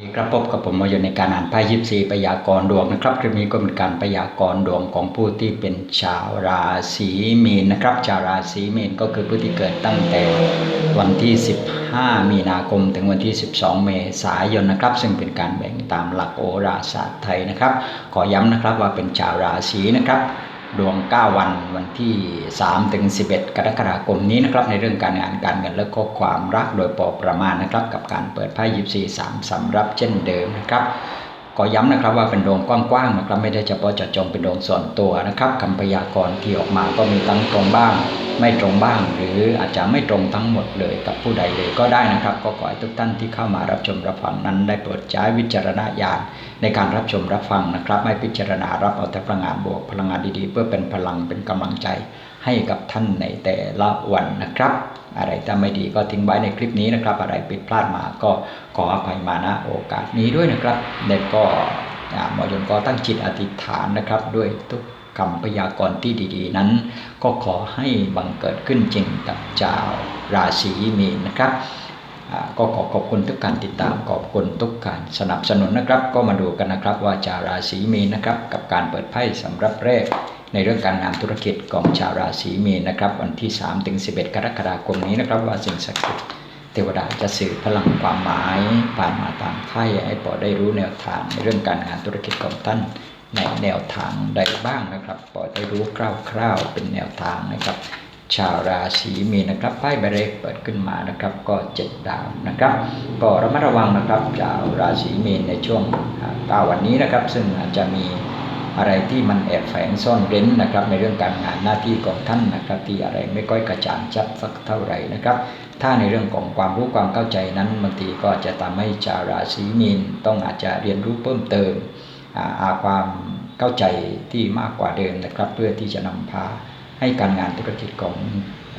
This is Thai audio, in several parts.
อีกครับพบกับผมมาอยู่ในการอ่านไพ่ยิปซีพยากรณ์ดวงนะครับคลิปนี้ก็เป็นการพยากรณ์ดวงของผู้ที่เป็นชาวราศีมีนนะครับ ชาวราศีมีนก็คือผู้ที่เกิดตั้งแต่วันที่ 15 มีนาคมถึงวันที่ 12 เมษายนนะครับ ซึ่งเป็นการแบ่งตามหลักโหราศาสตร์ไทยนะครับ ขอย้ำนะครับว่าเป็นชาวราศีนะครับ ดวง 9 วันวันที่ 3 ถึง 11 กรกฎาคมนี้นะครับในเรื่องการงานการเงินและก็ความรักโดยปอประมาณนะครับ กับการเปิดไพ่ยิปซีสามสำรับเช่นเดิมนะครับ ขอย้ำนะครับว่าเป็นดวงกว้างๆนะครับ ไม่ได้เฉพาะเจาะจงเป็นดวงส่วนตัวนะครับคำพยากรณ์ที่ออกมาก็มีตั้งตรงบ้าง ไม่ตรงบ้าง หรืออาจจะไม่ตรงทั้งหมดเลยกับผู้ใดเลยก็ได้นะครับ ก็ขอให้ทุกท่านที่เข้ามารับชมรับฟังนั้น ได้โปรดใช้วิจารณญาณในการรับชมรับฟังนะครับ ไม่พิจารณารับเอาแต่พลังงานบวกพลังงานดีๆ เพื่อเป็นพลังเป็นกำลังใจ ให้กับท่านในแต่ละวันนะครับ อะไรถ้าไม่ดีก็ทิ้งไว้ในคลิปนี้นะครับ อะไรผิดพลาดมาก็ขออภัยมาณโอกาสนี้ด้วยนะครับเด็กก็หมอยนก็ตั้งจิตอธิษฐานนะครับ ด้วยทุกคำพยากรณ์ที่ดี ๆ นั้น ก็ขอให้บังเกิดขึ้นจริงกับชาวราศีมีนนะครับก็ขอขอบคุณทุกการติดตามขอบคุณทุกการสนับสนุนนะครับ ก็มาดูกันนะครับว่าชาวราศีมีนนะครับ กับการเปิดไพ่สำหรับแรก ในเรื่องการงานธุรกิจของชาวราศีมีนนะครับ วันที่ 3 ถึง 11 กรกฎาคมนี้นะครับ ว่าสิ่งศักดิ์สิทธิ์เทวดาจะสื่อพลังความหมาย ผ่านมาตามไพ่ให้พอได้รู้แนวทางในเรื่องการงานธุรกิจของท่านในแนวทางใดบ้างนะครับพอได้รู้คร่าวๆเป็นแนวทางนะครับ ชาวราศีมีนะครับไพ่ใบเล็กเปิดขึ้นมานะครับ ก็เจ็ดดาวนะครับก็ระมัดระวังนะครับชาวราศีมีในช่วงเก้าวันนี้นะครับ ซึ่งอาจจะมี อะไรที่มันแอบแฝงซ่อนเร้นนะครับ ในเรื่องการงานหน้าที่ของท่านนะครับ ที่อะไรไม่ค่อยกระจ่างชัดสักเท่าไหร่นะครับ ถ้าในเรื่องของความรู้ความเข้าใจนั้นบางทีก็จะทำให้ชาวราศีมีนต้องอาจจะเรียนรู้เพิ่มเติมอาความเข้าใจที่มากกว่าเดิมนะครับ เพื่อที่จะนำพาให้การงานธุรกิจของ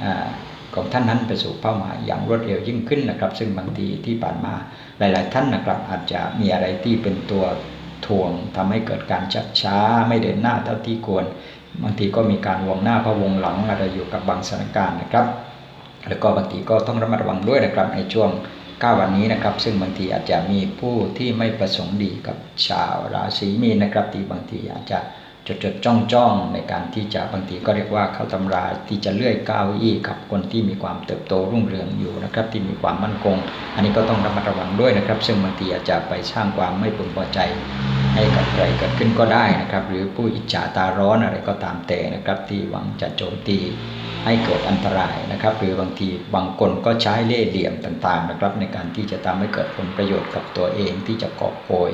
อของท่านนั้นไปสู่เป้าหมายอย่างรวดเร็วยิ่งขึ้นนะครับ ซึ่งบางทีที่ผ่านมาหลาย ๆ ท่านนะครับอาจจะมีอะไรที่เป็นตัว ทวงทำให้เกิดการชักช้าไม่เดินหน้าเท่าที่ควร บางทีก็มีการวงหน้าพะวงหลังอะไรอยู่กับบางสถานการณ์นะครับ แล้วก็บางทีก็ต้องระมัดระวังด้วยนะครับในช่วง9วันนี้นะครับ ซึ่งบางทีอาจจะมีผู้ที่ไม่ประสงค์ดีกับชาวราศีมีนนะครับที่บางทีอาจจะ จดจดจ้องจ้องในการที่จะบางทีก็เรียกว่าเข้าตำราที่จะเลื่อยก้าวอี้กับคนที่มีความเติบโตรุ่งเรืองอยู่นะครับที่มีความมั่นคง อันนี้ก็ต้องระมัดระวังด้วยนะครับ ซึ่งบางทีอาจจะไปสร้างความไม่พึงพอใจให้กับใครเกิดขึ้นก็ได้นะครับ หรือผู้อิจฉาตาร้อนอะไรก็ตามแต่นะครับ ที่หวังจะโจมตีให้เกิดอันตรายนะครับ หรือบางทีบางคนก็ใช้เล่ห์เหลี่ยมต่างๆนะครับ ในการที่จะทำให้เกิดผลประโยชน์กับตัวเองที่จะกอบโกย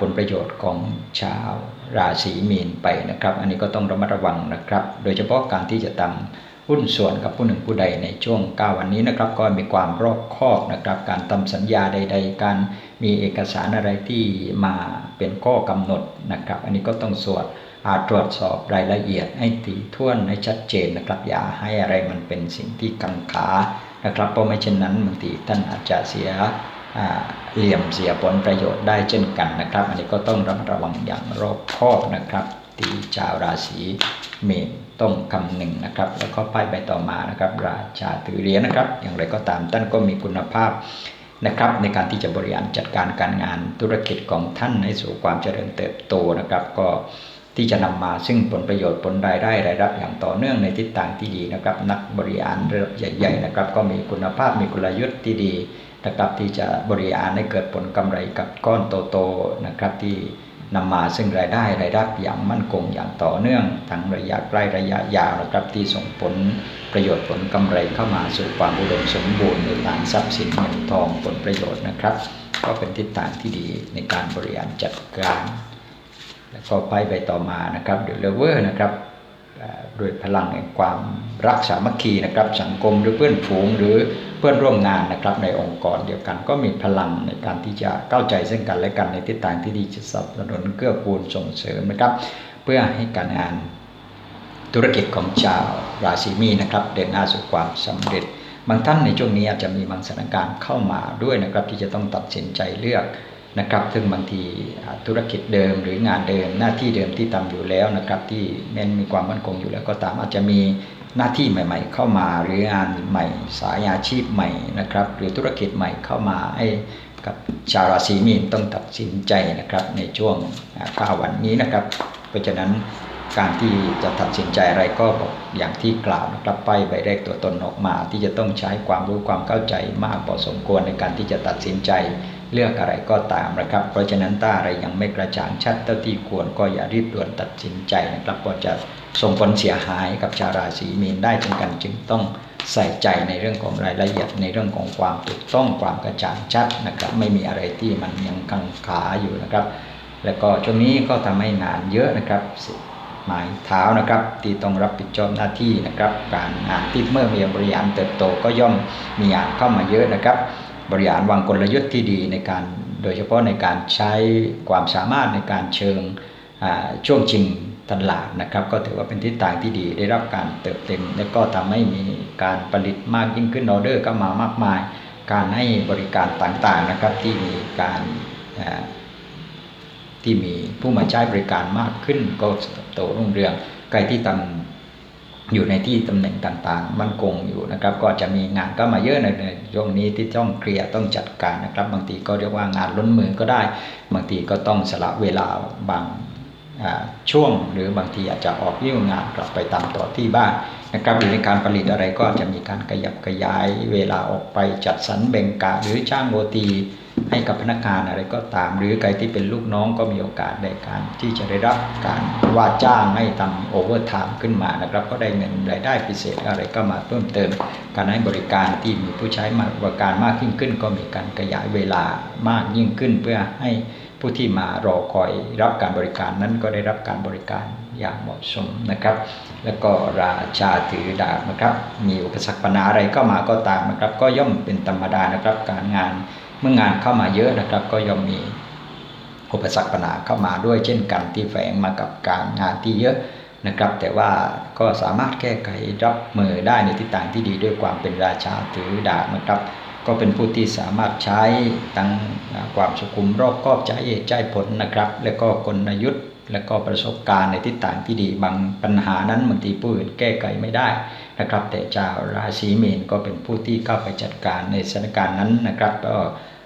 ผลประโยชน์ของชาวราศีมีนไปนะครับ อันนี้ก็ต้องระมัดระวังนะครับ โดยเฉพาะการที่จะทำหุ้นส่วนกับผู้หนึ่งผู้ใดในช่วง 9 วันนี้นะครับ ก็มีความรอบคอบนะครับ การทำสัญญาใด ๆ การมีเอกสารอะไรที่มาเป็นข้อกำหนดนะครับ อันนี้ก็ต้องสวดอาตรวจสอบรายละเอียดให้ถี่ถ้วนให้ชัดเจนนะครับอย่าให้อะไรมันเป็นสิ่งที่กังขานะครับเพราะไม่เช่นนั้นบางทีท่านอาจจะเสีย เหลี่ยมเสียผลประโยชน์ได้เช่นกันนะครับ อันนี้ก็ต้องระมัดระวังอย่างรอบคอบนะครับ ที่ชาวราศีเมษต้องคำหนึ่งนะครับ แล้วก็ป้ายใบต่อมานะครับ ราชาถือเหรียญนะครับ อย่างไรก็ตามท่านก็มีคุณภาพนะครับในการที่จะบริหารจัดการการงานธุรกิจของท่านให้สู่ความเจริญเติบโตนะครับ ก็ที่จะนำมาซึ่งผลประโยชน์ผลรายได้รายรับอย่างต่อเนื่องในทิศทางที่ดีนะครับ นักบริหารระดับใหญ่ ๆ นะครับ ก็มีคุณภาพมีกลยุทธ์ที่ดี นะครับที่จะบริหารให้เกิดผลกำไรกับก้อนโตๆนะครับที่นำมาซึ่งรายได้รายรับอย่างมั่นคงอย่างต่อเนื่องทั้งระยะใกล้ระยะยาวนะครับที่ส่งผลประโยชน์ผลกำไรเข้ามาสู่ความอุดมสมบูรณ์ในทางทรัพย์สินเงินทองผลประโยชน์นะครับ ก็เป็นทิศทางที่ดีในการบริหารจัดการ แล้วก็ไปไปต่อมานะครับเดลเวอร์นะครับ ด้วยพลังแห่งความรักสามัคคีนะครับ สังคมหรือเพื่อนฝูงหรือเพื่อนร่วมงานนะครับ ในองค์กรเดียวกัน ก็มีพลังในการที่จะเข้าใจซึ่งกันและกันในทิศทางที่ดีจะสนับสนุนเกื้อกูลส่งเสริมนะครับ เพื่อให้การงานธุรกิจของชาวราศีมีนะครับ เดินหน้าสู่ความสำเร็จ บางท่านในช่วงนี้อาจจะมีบางสถานการณ์เข้ามาด้วยนะครับ ที่จะต้องตัดสินใจเลือก นะครับ ซึ่งบางทีธุรกิจเดิมหรืองานเดิมหน้าที่เดิมที่ทำอยู่แล้วนะครับ ที่แม้นมีความมั่นคงอยู่แล้วก็ตามอาจจะมีหน้าที่ใหม่ ๆ เข้ามาหรืองานใหม่ สายอาชีพใหม่นะครับ หรือธุรกิจใหม่เข้ามาให้กับชาวราศีมีนต้องตัดสินใจนะครับในช่วงข้าวันนี้นะครับ เพราะฉะนั้นการที่จะตัดสินใจอะไรก็บอกอย่างที่กล่าวนะครับไปใบแรกตัวตนออกมา ที่จะต้องใช้ความรู้ความเข้าใจมากพอสมควรในการที่จะตัดสินใจ เลือกอะไรก็ตามนะครับ เพราะฉะนั้นถ้าอะไรยังไม่กระจ่างชัดเท่าที่ควรก็อย่ารีบด่วนตัดสินใจนะครับก็จะส่งผลเสียหายกับชาวราศีมีนได้เช่นกันจึงต้องใส่ใจในเรื่องของรายละเอียดในเรื่องของความถูกต้องความกระจ่างชัดนะครับ ไม่มีอะไรที่มันยังกังขาอยู่นะครับ แล้วก็ช่วงนี้ก็ทำให้งานเยอะนะครับหมายเท้านะครับ ที่ต้องรับผิดชอบหน้าที่นะครับ การงานที่เมื่อมีบริหารเติบโตก็ย่อมมีงานเข้ามาเยอะนะครับ บริหารวางกลยุทธ์ที่ดีในการโดยเฉพาะในการใช้ความสามารถในการเชิงช่วงชิงตลาดนะครับ ก็ถือว่าเป็นทิศทางที่ดีได้รับการเติบเต็ม และก็ทำให้มีการผลิตมากยิ่งขึ้นออเดอร์ก็มามากมาย การให้บริการต่างๆนะครับที่มีการที่มีผู้มาใช้บริการมากขึ้นก็โตรุ่งเรืองใครที่ทำ อยู่ในที่ตำแหน่งต่างๆ มั่นคงอยู่นะครับ ก็จะมีงานก็มาเยอะในช่วงนี้ที่ต้องเคลียร์ต้องจัดการนะครับ บางทีก็เรียกว่างานล้นมือก็ได้ บางทีก็ต้องสละเวลาบางช่วง หรือบางทีอาจจะออกยิ่งงานกลับไปตามต่อที่บ้านนะครับหรือในการผลิตอะไรก็จะมีการขยับขยายเวลาออกไปจัดสรรแบ่งกะหรือจ้างโอที ให้กับพนักงานอะไรก็ตาม หรือใครที่เป็นลูกน้องก็มีโอกาสในการที่จะได้รับการว่าจ้างให้ทำโอเวอร์ไทม์ขึ้นมานะครับ ก็ได้เงินรายได้พิเศษอะไรก็มาเพิ่มเติม การให้บริการที่มีผู้ใช้มาบริการมากยิ่งขึ้น ก็มีการขยายเวลามากยิ่งขึ้น เพื่อให้ผู้ที่มารอคอยรับการบริการนั้นก็ได้รับการบริการอย่างเหมาะสมนะครับ แล้วก็ราชาถือดาบนะครับ มีอุปสรรคปัญหาอะไรก็มาก็ตามนะครับ ก็ย่อมเป็นธรรมดานะครับ การงาน เมื่องานเข้ามาเยอะนะครับ ก็ย่อมมีอุปสรรคปัญหาเข้ามาด้วยเช่นกันที่แฝงมากับการงานที่เยอะนะครับ แต่ว่าก็สามารถแก้ไขรับมือได้ในทิศทางที่ดีด้วยความเป็นราชาถือดาบนะครับ ก็เป็นผู้ที่สามารถใช้ทั้งความสุขุมรอบครอบใจเหตุใจผลนะครับ และก็กลยุทธ์ และก็ประสบการณ์ในทิศทางที่ดีบางปัญหานั้นบางทีผู้อื่นแก้ไขไม่ได้ นะครับ แต่เจ้าราศีเมนก็เป็นผู้ที่เข้าไปจัดการในสถานการณ์นั้นนะครับ ก็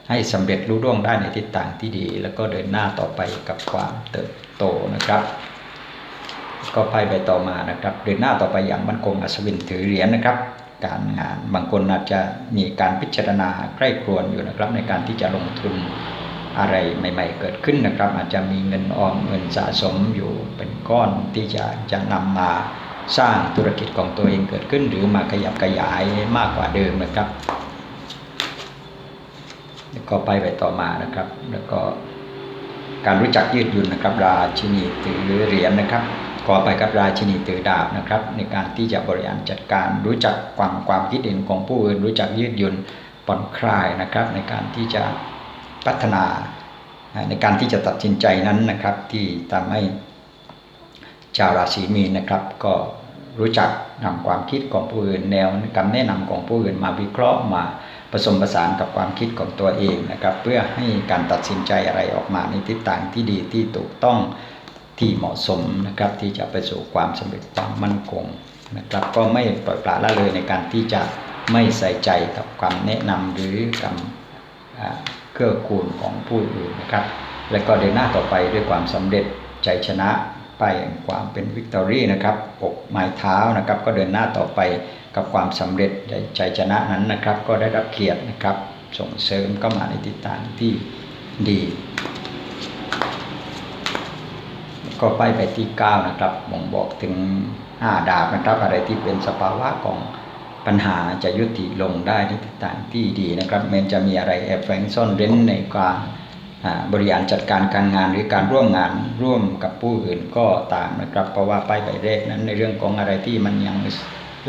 ให้สำเร็จรุ่ร่วงได้ในทิศทางที่ดี แล้วก็เดินหน้าต่อไปกับความเติบโตนะครับก็ไปไปต่อมานะครับเดินหน้าต่อไปอย่างมั่นคงอัศวินถือเหรียญนะครับ การงานบางคนอาจจะมีการพิจารณาใกล้ครวนอยู่นะครับ ในการที่จะลงทุนอะไรใหม่ ๆ เกิดขึ้นนะครับ อาจจะมีเงินออมเงินสะสมอยู่เป็นก้อนที่จะจะนำมา สร้างธุรกิจของตัวเองเกิดขึ้น หรือมาขยับขยายมากกว่าเดิมนะครับแล้วก็ไปไปต่อมานะครับ แล้วก็การรู้จักยืดหยุ่นนะครับ ราชินีถือเหรียญนะครับก็ไปกับราชินีถือดาบนะครับ ในการที่จะบริหารจัดการรู้จักความความคิดเห็นของผู้อื่น รู้จักยืดหยุ่นผ่อนคลายนะครับ ในการที่จะพัฒนาในการที่จะตัดสินใจนั้นนะครับ ที่ทำให้ ชาวราศีมีนนะครับ ก็รู้จักนำความคิดของผู้อื่นแนวคำแนะนำของผู้อื่นมาวิเคราะห์มาผสมผสานกับความคิดของตัวเองนะครับ เพื่อให้การตัดสินใจอะไรออกมาในทิศทางที่ดีที่ถูกต้องที่เหมาะสมนะครับ ที่จะไปสู่ความสำเร็จความมั่นคงนะครับ ก็ไม่ปล่อยปละละเลยในการที่จะไม่ใส่ใจกับความแนะนำหรือกับเกื้อกูลของผู้อื่นนะครับ และก็เดินหน้าต่อไปด้วยความสำเร็จใจชนะ ไปความเป็นวิกตอรี่นะครับปกไม้เท้านะครับ ก็เดินหน้าต่อไปกับความสำเร็จใจชนะนั้นนะครับ ก็ได้รับเกียรตินะครับ ส่งเสริมเข้ามาในทิศทางที่ดี ก็ไปไปที่ 9 นะครับบ่งบอกถึง 5 ดาบนะครับ อะไรที่เป็นสภาวะของปัญหาจะยุติลงได้ในทิศทางที่ดีนะครับแม้จะมีอะไรแอบแฝงซ่อนเร้นในการ บริหารจัดการการงานหรือการร่วมงานร่วมกับผู้อื่นก็ตามนะครับ เพราะว่าป้ายใบแรกนั้นในเรื่องของอะไรที่มันยัง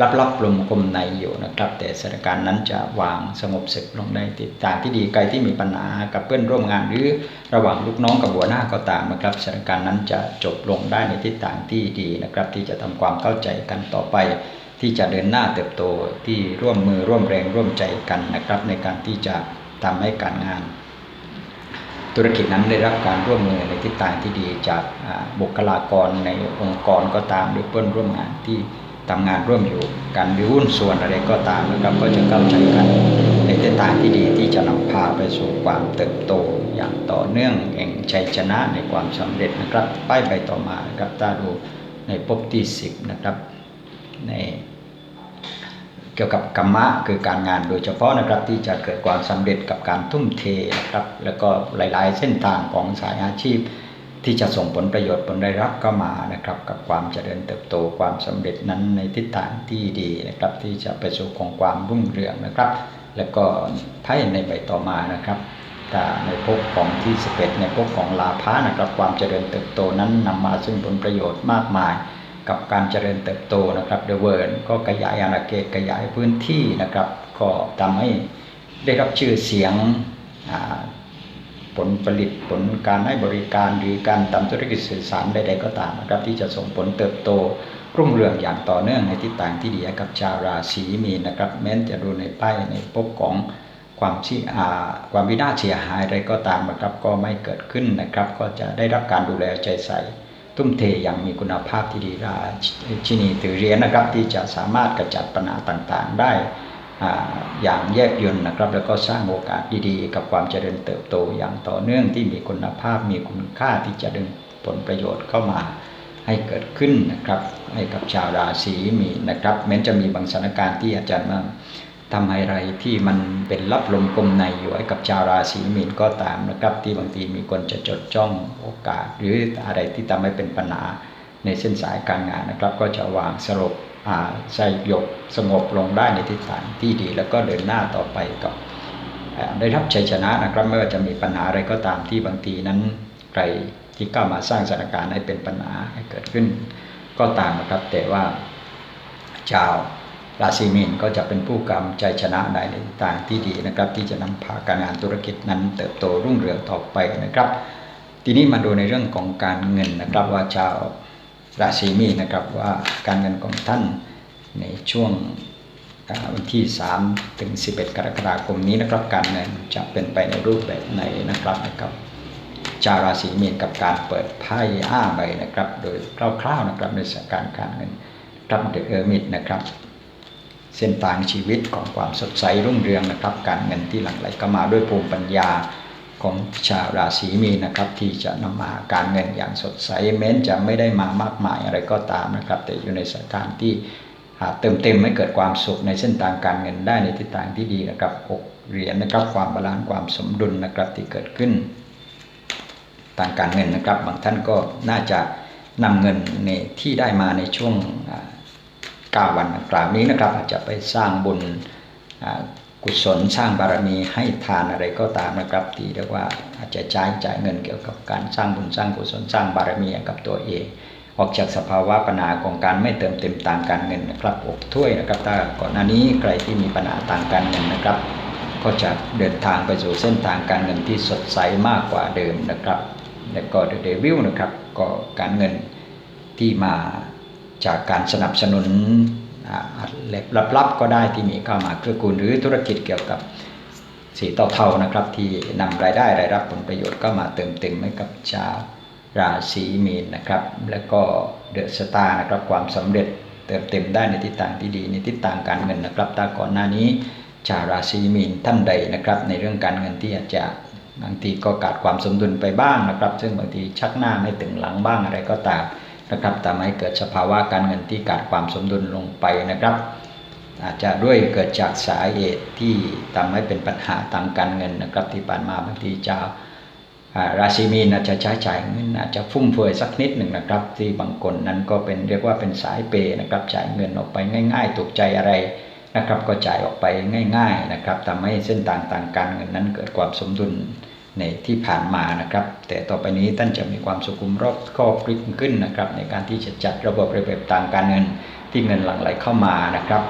ลับลับลมกลมในอยู่นะครับ แต่สถานการณ์นั้นจะวางสงบเสร็จลงได้ติดตางที่ดีใครที่มีปัญหากับเพื่อนร่วมงาน หรือระหว่างลูกน้องกับหัวหน้าก็ตามนะครับสถานการณ์นั้นจะจบลงได้ในทิศทางที่ดีนะครับ ที่จะทำความเข้าใจกันต่อไป ที่จะเดินหน้าเติบโตที่ร่วมมือร่วมแรงร่วมใจกันนะครับ ในการที่จะทำให้การงาน ธุรกิจนั้นได้รับการร่วมมือในทิศทางที่ดีจากบุคลากรในองค์กรก็ตามหรือเพื่อนร่วมงานที่ทำงานร่วมอยู่ การมีหุ้นส่วนอะไรก็ตามนะครับก็จะเข้าใจกันในทิศทางที่ดีที่จะนำพาไปสู่ความเติบโตอย่างต่อเนื่องแห่งชัยชนะในความสำเร็จนะครับป้ายใบต่อมานะครับถ้าดูในภพที่สิบนะครับใน เกี่ยวกับกรรมะคือการงานโดยเฉพาะนะครับที่จะเกิดความสำเร็จกับการทุ่มเทนะครับแล้วก็หลาย ๆ เส้นทางของสายอาชีพ ที่จะส่งผลประโยชน์ผลได้รับก็มานะครับ กับความเจริญเติบโตความสำเร็จนั้นในทิศทางที่ดีนะครับ ที่จะไปสู่ของความรุ่งเรืองนะครับ แล้วก็ไพ่ในใบต่อมานะครับในภพของที่11ในภพของลาภะนะครับ ความเจริญเติบโตนั้นนำมาซึ่งผลประโยชน์มากมาย กับการเจริญเติบโตนะครับเดเวิร์นก็ขยายอาณาเขตขยายพื้นที่นะครับ ก็ทำให้ได้รับชื่อเสียงผลผลิตผลการให้บริการหรือการทำธุรกิจสื่อสารใดๆก็ตามนะครับ ที่จะส่งผลเติบโตรุ่งเรืองอย่างต่อเนื่องในทิศทางที่ดีกับชาวราศีมีนนะครับ แม้จะดูในป้ายในภพของความที่ความวินาศเสียหายอะไรก็ตามนะครับ ก็ไม่เกิดขึ้นนะครับ ก็จะได้รับการดูแลใจใส่ ทุ่มเทอย่างมีคุณภาพที่ดีราชินีถือเรียนนะครับที่จะสามารถกระจัดปัญหาต่างๆ ได้อย่างแยบยลนะครับ แล้วก็สร้างโอกาสดีๆ กับความเจริญเติบโตอย่างต่อเนื่องที่มีคุณภาพมีคุณค่าที่จะดึงผลประโยชน์เข้ามาให้เกิดขึ้นนะครับให้กับชาวราศีมีนะครับแม้จะมีบางสถานการณ์ที่อาจารย์มา ทำอะไรที่มันเป็นรับลมกลมในอยู่ให้กับชาวราศีมีนก็ตามนะครับ ที่บางทีมีคนจะจดจ้องโอกาส หรืออะไรที่ทำให้เป็นปัญหาในเส้นสายการงานนะครับ ก็จะวางสรุปสยบสงบลงได้ในทิศทางที่ดี แล้วก็เดินหน้าต่อไปกับได้รับชัยชนะนะครับไม่ว่าจะมีปัญหาอะไรก็ตามที่บางทีนั้นใครที่เข้ามาสร้างสถานการณ์ให้เป็นปัญหาให้เกิดขึ้น ก็ตามนะครับแต่ว่าชาว ราศีมีนก็จะเป็นผู้กำใจชนะในทางที่ดีนะครับ ที่จะนำพาการงานธุรกิจนั้นเติบโตรุ่งเรืองต่อไปนะครับ ทีนี้มาดูในเรื่องของการเงินนะครับว่าชาวราศีมีนนะครับว่าการเงินของท่านในช่วงวันที่ 3 ถึง 11 กรกฎาคมนี้นะครับการเงินจะเป็นไปในรูปแบบไหนนะครับนะครับชาวราศีมีนกับการเปิดไพ่อ้าใบนะครับ โดยคร่าวๆนะครับในสถานการณ์การเงินครับเดอะเออร์มิดนะครับ เส้นทางชีวิตของความสดใสรุ่งเรืองนะครับ การเงินที่หลั่งไหลก็มาด้วยภูมิปัญญาของชาวราศีมีนะครับ ที่จะนำมาการเงินอย่างสดใสแม้นจะไม่ได้มามากมายอะไรก็ตามนะครับ แต่อยู่ในสถานที่เติมเต็มให้เกิดความสุขในเส้นทางการเงินได้ในทิศทางที่ดีนะครับหกเหรียญนะครับ ความบาลานซ์ความสมดุลนะครับที่เกิดขึ้นทางการเงินนะครับ บางท่านก็น่าจะนำเงินในที่ได้มาในช่วง 9 วันกลางนี้นะครับ อาจจะไปสร้างบุญกุศลสร้างบารมีให้ทานอะไรก็ตามนะครับที่เรียกว่าอาจจะใช้จ่ายเงินเกี่ยวกับการสร้างบุญสร้างกุศลสร้างบารมีกับตัวเอง ออกจากสภาวะปัญหาของการไม่เติมเต็มตางการเงินนะครับอกถ้วยนะครับถ้าก่อนหน้านี้ใครที่มีปัญหาตางการเงินนะครับ ก็จะเดินทางไปสู่เส้นทางการเงินที่สดใสมากกว่าเดิมนะครับ และก็เดวิลนะครับก็การเงินที่มา จากการสนับสนุนเล็บลับๆก็ได้ที่มีเข้ามาเกื้อกูลหรือธุรกิจเกี่ยวกับสีเทาๆนะครับ ที่นำรายได้รายรับผลประโยชน์ก็มาเติมเต็มให้กับชาวราศีมีนนะครับ แล้วก็เดอะสตาร์นะครับความสำเร็จเติมเต็มได้ในทิศทางที่ดีในทิศทางการเงินนะครับถ้าก่อนหน้านี้ชาวราศีมีนท่านใดนะครับ ในเรื่องการเงินที่อาจจะบางทีก็ขาดความสมดุลไปบ้างนะครับ ซึ่งบางทีชักหน้าไม่ถึงหลังบ้างอะไรก็ตาม นะครับทำให้เกิดสภาวะการเงินที่ขาดความสมดุลลงไปนะครับ อาจจะด้วยเกิดจากสาเหตุที่ทำให้เป็นปัญหาทางการเงินนะครับ ที่ผ่านมาบางทีจะราศีมีนอาจจะใช้จ่ายเงินอาจจะฟุ่มเฟือยสักนิดหนึ่งนะครับ ที่บางคนนั้นก็เป็นเรียกว่าเป็นสายเปนะครับจ่ายเงินออกไปง่าย ๆถูกใจอะไรนะครับก็จ่ายออกไปง่าย ๆนะครับทำให้เส้นต่างต่างการเงินนั้นเกิดความสมดุล ในที่ผ่านมานะครับ แต่ต่อไปนี้ท่านจะมีความสุขุมรอบครอบคลิกขึ้นนะครับ ในการที่จะจัดระบบระเบียบต่างการเงินที่เงินหลั่งไหลเข้ามานะครับ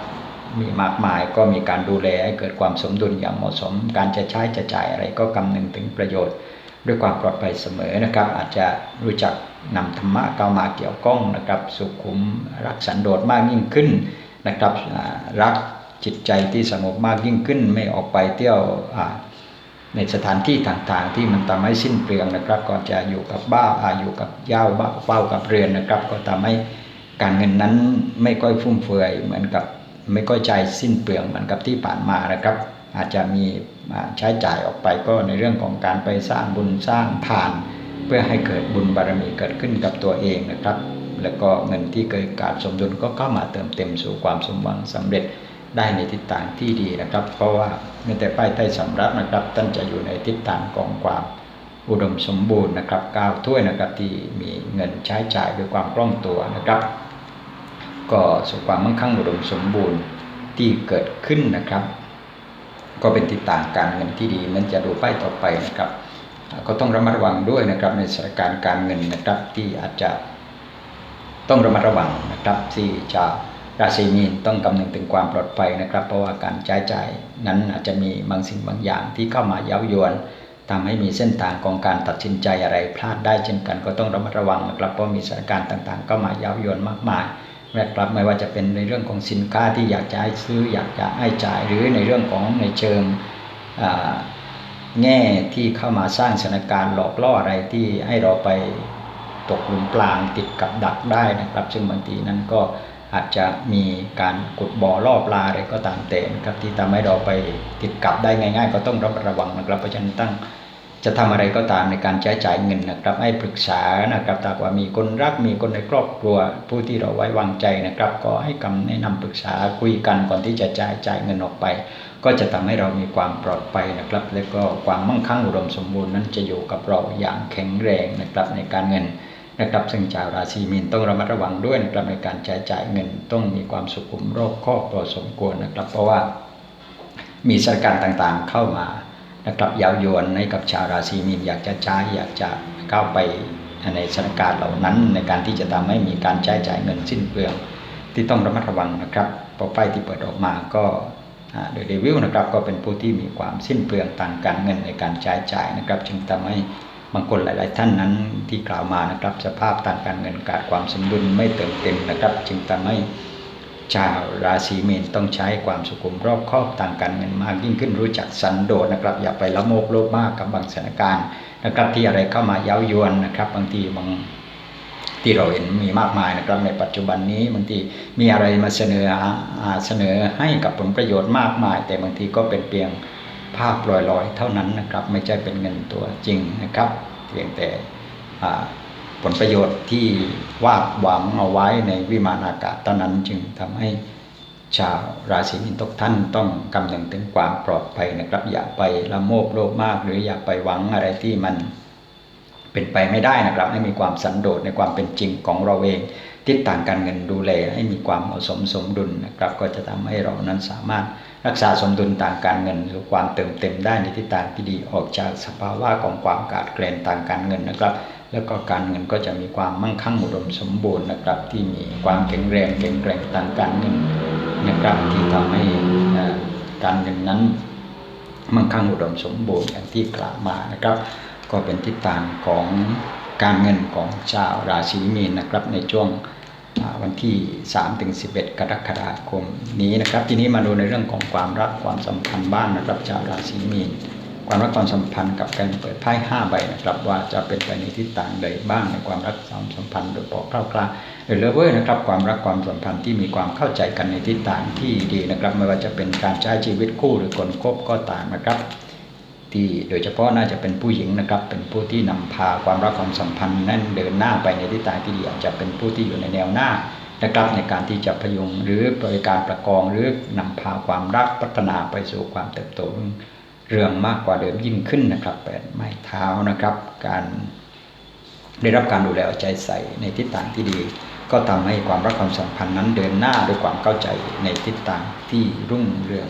มีมากมายก็มีการดูแลให้เกิดความสมดุลอย่างเหมาะสม การจะใช้จะจ่ายอะไรก็คำนึงถึงประโยชน์ด้วยความปลอดภัยเสมอนะครับ อาจจะรู้จักนำธรรมะเข้ามาเกี่ยวข้องนะครับ สุขุมรักสันโดษมากยิ่งขึ้นนะครับรักจิตใจที่สงบมากยิ่งขึ้น ไม่ออกไปเที่ยว ในสถานที่ต่างๆ ที่มันทำให้สิ้นเปลืองนะครับ ก็จะอยู่กับบ้าอาอยู่กับย่าบ้าเฝ้ากับเรือนนะครับ ก็ทำให้การเงินนั้นไม่ค่อยฟุ่มเฟือยเหมือนกับไม่ค่อยใจสิ้นเปลืองเหมือนกับที่ผ่านมานะครับ อาจจะมีใช้จ่ายออกไปก็ในเรื่องของการไปสร้างบุญสร้างทาน เพื่อให้เกิดบุญบารมีเกิดขึ้นกับตัวเองนะครับ แล้วก็เงินที่เกิดการสมดุลก็เข้ามาเติมเต็มสู่ความสมหวังสำเร็จ ได้ในทิศทางที่ดีนะครับ เพราะว่าเมื่อแต่ป้ายใต้สำรับนะครับท่านจะอยู่ในทิศทางของความอุดมสมบูรณ์นะครับก้าวถ้วยนะครับที่มีเงินใช้จ่ายด้วยความคล่องตัวนะครับ ก็สุขความมั่งคั่งอุดมสมบูรณ์ที่เกิดขึ้นนะครับ ก็เป็นทิศทางการเงินที่ดีมันจะดูป้ายต่อไปนะครับ ก็ต้องระมัดระวังด้วยนะครับในสถานการณ์การเงินนะครับที่อาจจะต้องระมัดระวังนะครับที่จะ ราศีมีนต้องกำนึงถึงความปลอดภัยนะครับ เพราะว่าการใช้จ่ายนั้นอาจจะมีบางสิ่งบางอย่างที่เข้ามาเย้ายวนทำให้มีเส้นทางของการตัดสินใจอะไรพลาดได้เช่นกันก็ต้องระมัดระวังนะครับเพราะมีสถานการณ์ต่างๆ ก็มาเย้ายวนมากมายนะครับไม่ว่าจะเป็นในเรื่องของสินค้าที่อยากจะให้ซื้ออยากจะให้จ่ายหรือในเรื่องของในเชิงแง่ที่เข้ามาสร้างสถานการณ์หลอกล่ออะไรที่ให้เราไปตกหลุมพรางติดกับดักได้นะครับ ซึ่งบางทีนั้นก็ อาจจะมีการกุดบ่อล่อปลาอะไรก็ตามแต่นะครับที่ทำให้เราไปติดกับได้ง่าย ๆ ก็ต้องระมัดระวังนะครับเพราะฉะนั้นตั้งจะทำอะไรก็ตามในการใช้จ่ายเงินนะครับให้ปรึกษานะครับถ้าว่ามีคนรักมีคนในครอบครัว ผู้ที่เราไว้วางใจนะครับ ก็ให้คำแนะนำปรึกษาคุยกันก่อนที่จะจ่ายจ่ายเงินออกไป ก็จะทำให้เรามีความปลอดภัยนะครับ และก็ความมั่งคั่งอุดมสมบูรณ์นั้นจะอยู่กับเราอย่างแข็งแรงนะครับในการเงิน นะครับซึ่งชาวราศีมีนต้องระมัดระวังด้วยนะครับในการใช้จ่ายเงินต้องมีความสุขุมรอบคอบพอสมควรนะครับ เพราะว่ามีสถานการณ์ต่างๆเข้ามานะครับยาวยวนให้กับชาวราศีมีนอยากจะใช้อยากจะเข้าไปในสถานการณ์เหล่านั้น ในการที่จะทำให้มีการใช้จ่ายเงินสิ้นเปลืองที่ต้องระมัดระวังนะครับพอไฟที่เปิดออกมาก็โดยเดวิลนะครับก็เป็นผู้ที่มีความสิ้นเปลืองต่างการเงินในการใช้จ่ายนะครับ จึงทำให้ บางคนหลาย ๆ ท่านนั้นที่กล่าวมานะครับ สภาพทางการเงินขาดความสมดุลไม่เติมเต็มนะครับ จึงทำให้ชาวราศีเมษต้องใช้ความสุขุมรอบคอบทางการเงินมากยิ่งขึ้นรู้จักสันโดษนะครับ อย่าไปละโมบโลภมากกับบางสถานการณ์นะครับ ที่อะไรเข้ามาเย้ายวนนะครับ บางทีบางที่เราเห็นมีมากมายนะครับในปัจจุบันนี้บางทีมีอะไรมาเสนอเสนอให้กับผลประโยชน์มากมาย แต่บางทีก็เป็นเพียง ภาพลอยๆ เท่านั้นนะครับ ไม่ใช่เป็นเงินตัวจริงนะครับ เพียงแต่ผลประโยชน์ที่วาดหวังเอาไว้ในวิมานอากาศเท่านั้นจึงทำให้ชาวราศีมีนทุกท่านต้องกำนึงถึงความปลอดภัยนะครับ อย่าไปละโมบโลภมาก หรืออย่าไปหวังอะไรที่มันเป็นไปไม่ได้นะครับ ให้มีความสันโดษในความเป็นจริงของเราเองทิศทางการเงินดูแลให้มีความเหมาะสมสมดุลนะครับ ก็จะทำให้เรานั้นสามารถ รักษาสมดุลทางการเงิน หรือความเติมเต็มได้ในทิศทางที่ดีออกจากสภาวะของความขาดแคลนทางการเงินนะครับ แล้วก็การเงินก็จะมีความมั่งคั่งอุดมสมบูรณ์นะครับ ที่มีความแข็งแรงแข็งแกร่งทางการเงินนะครับที่ทำให้การเงินนั้นมั่งคั่งอุดมสมบูรณ์อย่างที่กล่าวมานะครับ ก็เป็นทิศทางของการเงินของชาวราศีมีนนะครับในช่วง วันที่3ถึง11 กรกฎาคมนี้นะครับ ทีนี้มาดูในเรื่องของความรักความสัมพันธ์บ้านนะครับชาวราศีมีนความรักความสัมพันธ์กับการเปิดไพ่5ใบนะครับ ว่าจะเป็นไปในทิศทางใดบ้างในความรักความสัมพันธ์โดยบอกคร่าวๆหรือเลเวอร์นะครับความรักความสัมพันธ์ที่มีความเข้าใจกันในทิศทางที่ดีนะครับ ไม่ว่าจะเป็นการใช้ชีวิตคู่หรือคนคบก็ตามนะครับ ที่โดยเฉพาะน่าจะเป็นผู้หญิงนะครับ เป็นผู้ที่นำพาความรักความสัมพันธ์นั้นเดินหน้าไปในทิศทางที่ดีอาจจะเป็นผู้ที่อยู่ในแนวหน้านะครับในการที่จะพยุงหรือบริการประกองหรือนำพาความรักพัฒนาไปสู่ความเติบโตเรื่องมากกว่าเดิมยิ่งขึ้นนะครับแปดไม้เท้านะครับ การได้รับการดูแลใจใส่ในทิศทางที่ดี ก็ทำให้ความรักความสัมพันธ์นั้นเดินหน้าด้วยความเข้าใจในทิศทางที่รุ่งเรือง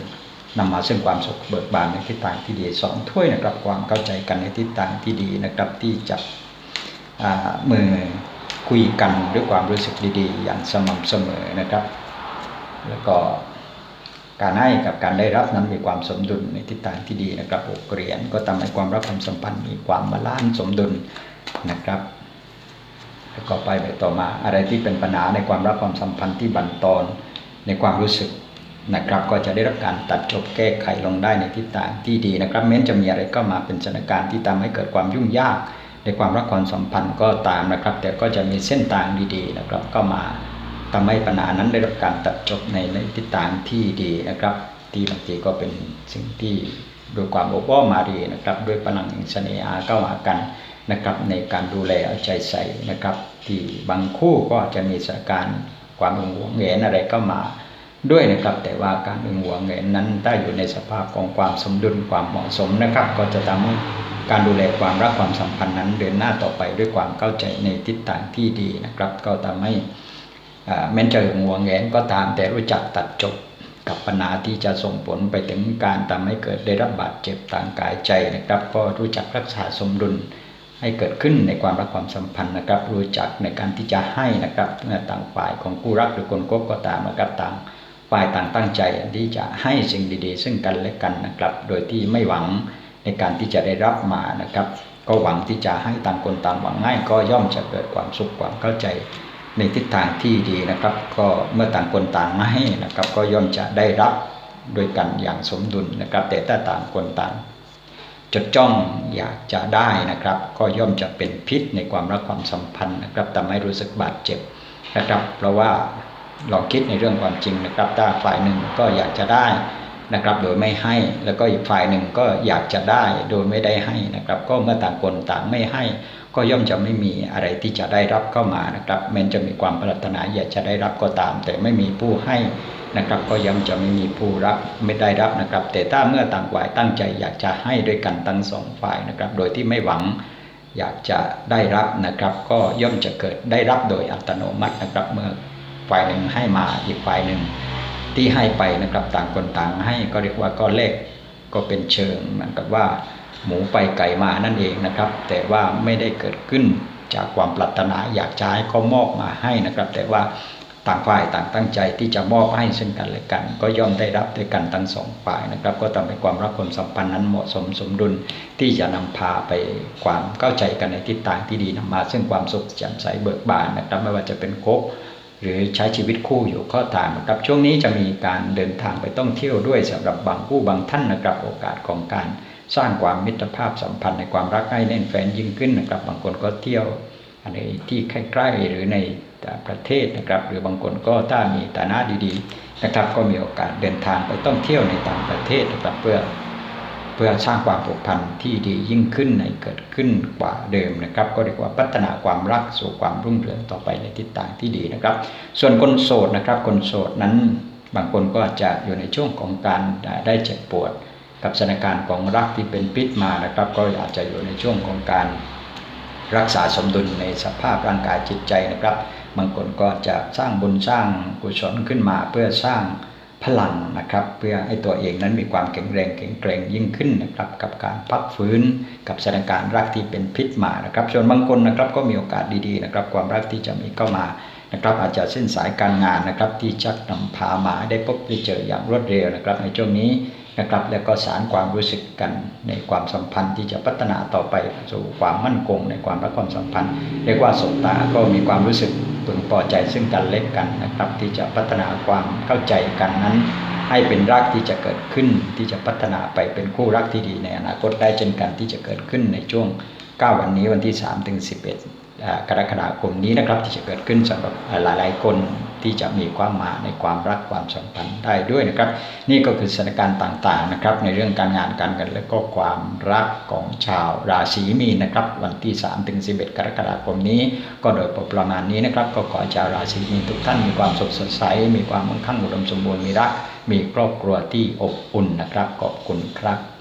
นำมาซึ่งความสุขเบิกบานในทิศทางที่ดีสองถ้วยนะครับความเข้าใจกันในทิศทางที่ดีนะครับที่จับมือคุยกันด้วยความรู้สึกดีๆ อย่างสม่ำเสมอนะครับ แล้วก็การให้กับการได้รับนั้นมีความสมดุลในทิศทางที่ดีนะครับหกเรียญก็ทำให้ความรักความสัมพันธ์มีความบาลานซ์สมดุลนะครับ แล้วก็ไปไปต่อมาอะไรที่เป็นปัญหาในความรักความสัมพันธ์ที่บั่นทอนในความรู้สึก นะครับ ก็จะได้รับการตัดจบแก้ไขลงได้ในทิศทางที่ดีนะครับแม้จะมีอะไรก็มาเป็นสถานการณ์ที่ทำให้เกิดความยุ่งยาก ในความรักความสัมพันธ์ก็ตามนะครับ แต่ก็จะมีเส้นทางดีๆนะครับ ก็มาทำให้ปัญหานั้นได้รับการตัดจบในในทิศทางที่ดีนะครับ ที่บางทีก็เป็นสิ่งที่ด้วยความอบอ้อมมารีนะครับ ด้วยพลังเสน่หาเข้าหากันนะครับในการดูแลเอาใจใส่นะครับ ที่บางคู่ก็จะมีสถานการณ์ความหึงหวงแหนอะไรก็มา ด้วยนะครับ แต่ว่าการหึงหัวงแหนนั้นถ้าอยู่ในสภาพของความสมดุลความเหมาะสมนะครับ ก็จะทำให้การดูแลความรักความสัมพันธ์นั้นเดินหน้าต่อไปด้วยความเข้าใจในทิศทางที่ดีนะครับ ก็ทำให้อ่แม้จะหึงหวงแหนก็ตามแต่รู้จักตัดจบกับปัญหาที่จะส่งผลไปถึงการทำให้เกิดได้รับบาดเจ็บทางกายใจนะครับ ก็รู้จักรักษาสมดุลให้เกิดขึ้นในความรักความสัมพันธ์นะครับ รู้จักในการที่จะให้นะครับเมื่อต่างฝ่ายของคู่รักหรือคนคบก็ตามนะครับต่าง ฝ่ายต่างตั้งใจที่จะให้สิ่งดี ๆ ซึ่งกันและกันนะครับ โดยที่ไม่หวังในการที่จะได้รับมานะครับ ก็หวังที่จะให้ต่างคนต่างหวังง่าย ก็ย่อมจะเกิดความสุขความเข้าใจในทิศทางที่ดีนะครับ ก็เมื่อต่างคนต่างให้นะครับ ก็ย่อมจะได้รับโดยกันอย่างสมดุลนะครับ แต่ถ้าต่างคนต่าง จดจ้องอยากจะได้นะครับ ก็ย่อมจะเป็นพิษในความรักความสัมพันธ์นะครับทำให้รู้สึกบาดเจ็บนะครับ เพราะว่า ลองคิดในเรื่องความจริงนะครับถ้าฝ่ายหนึ่งก็อยากจะได้นะครับ โดยไม่ให้ แล้วก็อีกฝ่ายหนึ่งก็อยากจะได้โดยไม่ได้ให้นะครับ ก็เมื่อต่างคนต่างไม่ให้ ก็ย่อมจะไม่มีอะไรที่จะได้รับเข้ามานะครับแม้จะมีความปรารถนาอยากจะได้รับก็ตาม แต่ไม่มีผู้ให้นะครับ ก็ย่อมจะไม่มีผู้รับไม่ได้รับนะครับ แต่ถ้าเมื่อต่างฝ่ายตั้งใจอยากจะให้ด้วยกันทั้งสองฝ่ายนะครับ โดยที่ไม่หวังอยากจะได้รับนะครับ ก็ย่อมจะเกิดได้รับโดยอัตโนมัตินะครับเมื่อ ฝ่ายหนึ่งให้มาอีกฝ่ายหนึ่งที่ให้ไปนะครับต่างคนต่างให้ก็เรียกว่าก็เลขก็เป็นเชิงเหมือนกับว่าหมูไปไก่มานั่นเองนะครับ แต่ว่าไม่ได้เกิดขึ้นจากความปรารถนาอยากให้เขามอบมาให้นะครับ แต่ว่าต่างฝ่ายต่างตั้งใจที่จะมอบให้ซึ่งกันและกัน ก็ย่อมได้รับด้วยกันทั้งสองฝ่ายนะครับ ก็ทำให้ความรักความสัมพันธ์นั้นเหมาะสมสมดุลที่จะนำพาไปความเข้าใจกันในทิศทางที่ดีนำมา ซึ่งความสุขแจ่มใสเบิกบานนะครับ ไม่ว่าจะเป็นคบ หรือใช้ชีวิตคู่อยู่ก็ตามนะครับช่วงนี้จะมีการเดินทางไปต้องเที่ยวด้วยสำหรับบางผู้บางท่านนะครับโอกาสของการสร้างความมิตรภาพสัมพันธ์ในความรักให้แน่นแฟนยิ่งขึ้นนะครับ บางคนก็เที่ยวในที่ใกล้ๆหรือในประเทศนะครับ หรือบางคนก็ถ้ามีฐานะดีๆ นะครับ ก็มีโอกาสเดินทางไปต้องเที่ยวในต่างประเทศนะครับเพื่อ เพื่อสร้างความผูกพันที่ดียิ่งขึ้นในเกิดขึ้นกว่าเดิมนะครับ ก็เรียกว่าพัฒนาความรักสู่ความรุ่งเรืองต่อไปในทิศทางที่ดีนะครับ ส่วนคนโสดนะครับ คนโสดนั้นบางคนก็อาจจะอยู่ในช่วงของการได้เจ็บปวด กับสถานการณ์ของรักที่เป็นพิษมานะครับ ก็อาจจะอยู่ในช่วงของการรักษาสมดุลในสภาพร่างกายจิตใจนะครับ บางคนก็จะสร้างบุญสร้างกุศลขึ้นมาเพื่อสร้าง พลังนะครับ เพื่อให้ตัวเองนั้นมีความแข็งแรงแข็งแกร่งยิ่งขึ้นนะครับ กับการพักฟื้นกับสถานการณ์รักที่เป็นพิษมานะครับ ส่วนบางคนนะครับก็มีโอกาสดีๆนะครับ ความรักที่จะมีเข้ามานะครับอาจจะเส้นสายการงานนะครับ ที่ชักนำพามาได้พบได้เจออย่างรวดเร็วนะครับ ในช่วงนี้นะครับแล้วก็สารความรู้สึกกันในความสัมพันธ์ที่จะพัฒนาต่อไปสู่ความมั่นคงในความรักความสัมพันธ์เรียกว่าสบตาก็มีความรู้สึก พึงพอใจซึ่งกันและกันนะครับ ที่จะพัฒนาความเข้าใจกันนั้น ให้เป็นรักที่จะเกิดขึ้นที่จะพัฒนาไปเป็นคู่รักที่ดีในอนาคตได้เช่นกันที่จะเกิดขึ้นในช่วง 9 วันนี้วันที่3ถึง11กรกฎาคมนี้นะครับที่จะเกิดขึ้นสำหรับหลาย ๆ คน ที่จะมีความหมายในความรักความสัมพันธ์ได้ด้วยนะครับ นี่ก็คือสถานการณ์ต่างๆนะครับ ในเรื่องการงานการเงินและก็ความรักของชาวราศีมีนนะครับ วันที่3ถึง11 กรกฎาคมนี้ ก็โดยประมาณนี้นะครับ ก็ขอชาวราศีมีนทุกท่านมีความสดใสมีความมั่งคั่งอุดมสมบูรณ์มีรักมีครอบครัวที่อบอุ่นนะครับขอบคุณครับ